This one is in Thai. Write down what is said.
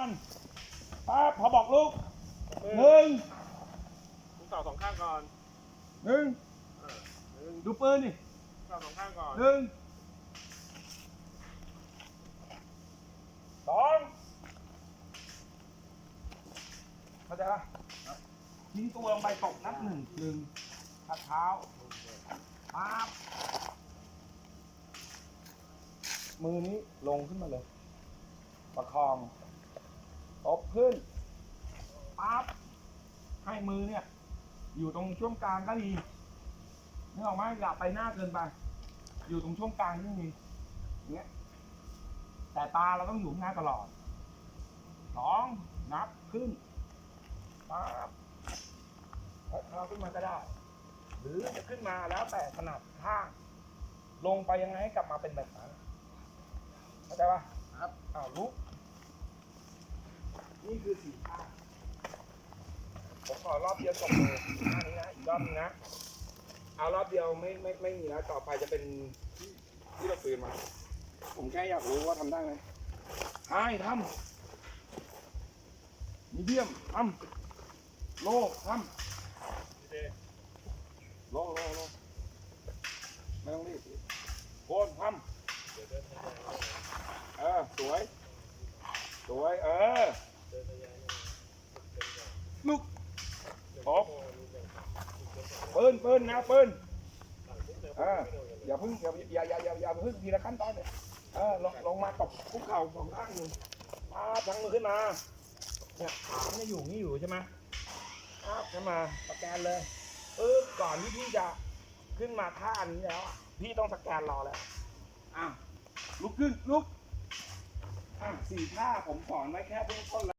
อนปั๊บพอบอกลูกหนึ่งลูกเต่าสองข้างก่อนหนึ่งเออหนึ่งดูปืนนี่ลูกเต่าสองข้างก่อนหนึ่งสองเข้าใจปะทิ้งตัวลงไปตกนับหนึ่งหนึ่งทัดเท้าปั๊บมือนี้ลงขึ้นมาเลย ประคอง ตบขึ้นปั๊บให้มือเนี่ย อยู่ตรงช่วงกลางก็ดีนึกออกไหมอย่าไปหน้าเกินไป อยู่ตรงช่วงกลางนี่มีอย่างเงี้ยแต่ตาเราต้องอยู่ข้างหน้าตลอดสองนับขึ้นปั๊บแล้วเราขึ้นมาก็ได้ หรือจะขึ้นมาแล้วแต่ถนัดข้าง ลงไปยังไงให้กลับมาเป็นแบบนั้นเข้าใจปะครับอ้าวลุก นี่คือสี่ท่าผมขอรอบเดียวจบเลยท่านี้นะ อีกรอบนึงนะ เอารอบเดียวไม่ไม่ไม่มีแล้วต่อไปจะเป็นที่ที่เราปืนมา ผมแค่อยากรู้ว่าทำได้ไหมไฮทำมีเดียมทำโลทำโลโลโลไม่ต้องรีบโคนทำเออ สวย สวย เออ ลุก ออกปืนปืนนะปืนเอออย่าพึ่งอย่าอย่าอย่าอย่าอย่าพึ่งทีละขั้นตอนเลยเออลงลงมาตบคุกเข่าสองข้างหนึ่งปาทั้งมือขึ้นมาเนี่ยขามันจะอยู่นี่อยู่ใช่ไหมครับขึ้นมาสแกนเลยปึ๊บก่อนที่พี่จะขึ้นมาท่านี้แล้วพี่ต้องสแกนรอแล้วอ้าวลุกขึ้นลุกอะสี่ท่าผมสอนไว้แค่เบื้องต้นแล้ว